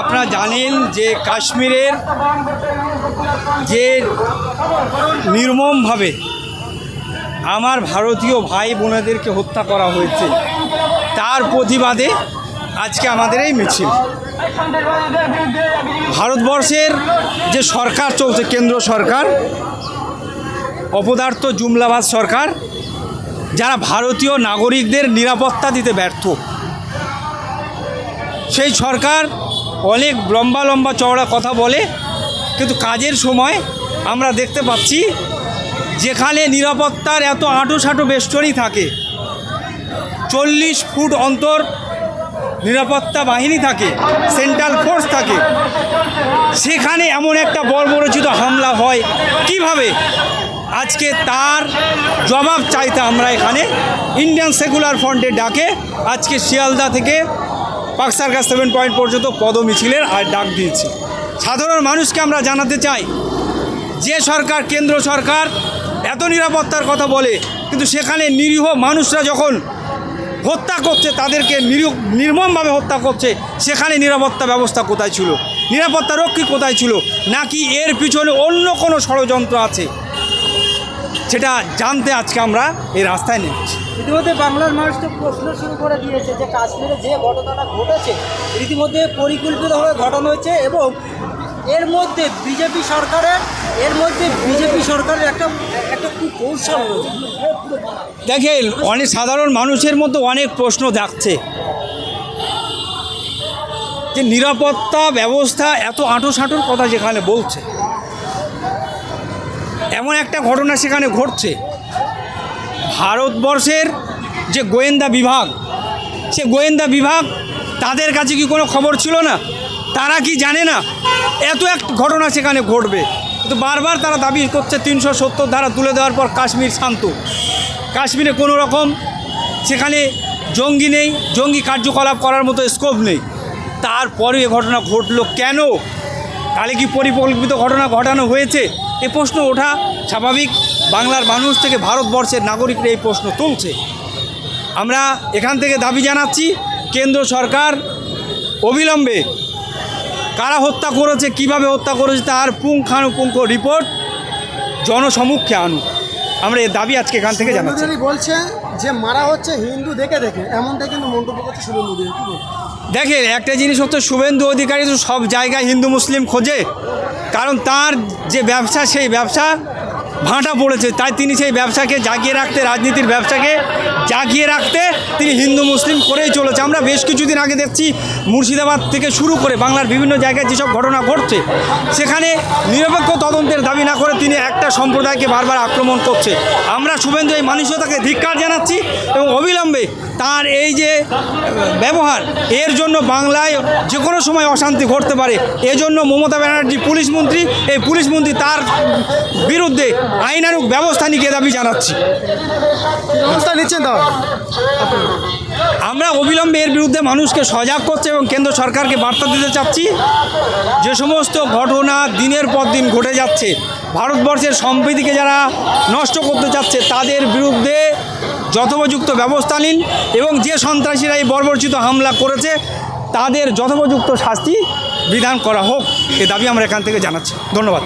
আপনারা জানেন যে কাশ্মীরের যে নির্মমভাবে আমার ভারতীয় ভাই বোনেদেরকে হত্যা করা হয়েছে, তার প্রতিবাদে আজকে আমাদের এই মিছিল। ভারতবর্ষের যে সরকার চলছে, কেন্দ্র সরকার, অপদার্থ জুমলাবাদ সরকার, যারা ভারতীয় নাগরিকদের নিরাপত্তা দিতে ব্যর্থ, সেই সরকার অনেক লম্বা লম্বা চওড়া কথা বলে, কিন্তু কাজের সময় আমরা দেখতে পাচ্ছি, যেখানে নিরাপত্তার এত আঁটো সাঁটো বেষ্টনী থাকে। চল্লিশ ফুট অন্তর নিরাপত্তা বাহিনী থাকে, সেন্ট্রাল ফোর্স থাকে। সেখানে এমন একটা বর্বরচিত হামলা হয়। কীভাবে? আজকে তার জবাব চাইতে আমরা এখানে ইন্ডিয়ান সেকুলার ফ্রন্টের ডাকে। আজকে শিয়ালদা থেকে পাকসারগা সেভেন পয়েন্ট পর্যন্ত পদমিছিলের আর ডাক দিয়েছি। সাধারণ মানুষকে আমরা জানাতে চাই, যে সরকার, কেন্দ্র সরকার এত নিরাপত্তার কথা বলে, কিন্তু সেখানে নিরীহ মানুষরা যখন হত্যা করছে, তাদেরকে নির্মমভাবে হত্যা করছে, সেখানে নিরাপত্তা ব্যবস্থা কোথায় ছিল? নিরাপত্তা রক্ষী কোথায় ছিল? নাকি এর পিছনে অন্য কোনো ষড়যন্ত্র আছে? সেটা জানতে আজকে আমরা এই রাস্তায় নেমেছি। ইতিমধ্যে বাংলার মানুষ তো প্রশ্ন শুরু করে দিয়েছে যে কাশ্মীরে যে ঘটনাটা ঘটেছে, ইতিমধ্যে পরিকল্পিতভাবে ঘটানো হয়েছে এবং এর মধ্যে বিজেপি সরকারের, এর মধ্যে বিজেপি সরকারের একটা একটা কুকৌশল রয়েছে। দেখেন অনেক সাধারণ মানুষের মধ্যে অনেক প্রশ্ন থাকছে যে নিরাপত্তা ব্যবস্থা এত আঁটো সাঁটোর কথা যেখানে বলছে, এমন একটা ঘটনা সেখানে ঘটছে। ভারতবর্ষের যে গোয়েন্দা বিভাগ, সে গোয়েন্দা বিভাগ তাদের কাছে কি কোনো খবর ছিল না? তারা কি জানে না? এত এক ঘটনা সেখানে ঘটবে। কিন্তু বারবার তারা দাবি করছে তিনশো সত্তর ধারা তুলে দেওয়ার পর কাশ্মীর শান্ত। কাশ্মীরে কোনো রকম সেখানে জঙ্গি নেই, জঙ্গি কার্যকলাপ করার মতো স্কোপ নেই। তারপরে এ ঘটনা ঘটলো কেন? তাহলে কি পরিকল্পিত ঘটনা ঘটানো হয়েছে? এ প্রশ্ন ওঠা স্বাভাবিক। বাংলার মানুষ থেকে ভারতবর্ষের নাগরিকরা এই প্রশ্ন তুলছে। আমরা এখান থেকে দাবি জানাচ্ছি কেন্দ্র সরকার অবিলম্বে কারা হত্যা করেছে কীভাবে হত্যা করেছে তার পুঙ্খানুপুঙ্খ রিপোর্ট জনসমক্ষে আনুক। আমরা এর দাবি আজকে এখান থেকে জানাচ্ছি। বলছে যে মারা হচ্ছে হিন্দু দেখে দেখে এমনটা কিন্তু মন্তব্য করছে শুভেন্দু দেখেন একটা জিনিস হচ্ছে শুভেন্দু অধিকারী তো সব জায়গায় হিন্দু মুসলিম খোঁজে কারণ তার যে ব্যবসা সেই ব্যবসা ভাঁটা পড়েছে। তাই তিনি সেই ব্যবসাকে জাগিয়ে রাখতে, রাজনীতির ব্যবসাকে জাগিয়ে রাখতে তিনি হিন্দু, মুসলিম করেই চলেছে। আমরা বেশ কিছুদিন আগে দেখছি মুর্শিদাবাদ থেকে শুরু করে বাংলার বিভিন্ন জায়গায় যেসব ঘটনা ঘটছে, সেখানে নিরপেক্ষ তদন্তের দাবি না করে তিনি একটা সম্প্রদায়কে বারবার আক্রমণ করছে। আমরা শুভেন্দু এই মানসিকতাকে ধিক্কার জানাচ্ছি এবং অবিলম্বে তার এই যে ব্যবহার, এর জন্য বাংলায় যে কোনো সময় অশান্তি ঘটতে পারে। এজন্য মমতা ব্যানার্জি, পুলিশ মন্ত্রী, এই পুলিশ মন্ত্রী তার বিরুদ্ধে আইনানুক ব্যবস্থা নিয়ে দাবি জানাচ্ছি। ব্যবস্থা নিচ্ছেন তাহলে? আমরা অবিলম্বে এর বিরুদ্ধে মানুষকে সজাগ করছে এবং কেন্দ্র সরকারকে বার্তা দিতে চাচ্ছি। যে সমস্ত ঘটনা দিনের পর দিন ঘটে যাচ্ছে ভারতবর্ষের সম্প্রীতিকে যারা নষ্ট করতে চাচ্ছে তাদের বিরুদ্ধে যথোপযুক্ত ব্যবস্থা নিন এবং যে সন্ত্রাসীরা এই বর্বরচিত হামলা করেছে তাদের যথোপযুক্ত শাস্তি বিধান করা হোক এ দাবি আমরা এখান থেকে জানাচ্ছি। ধন্যবাদ।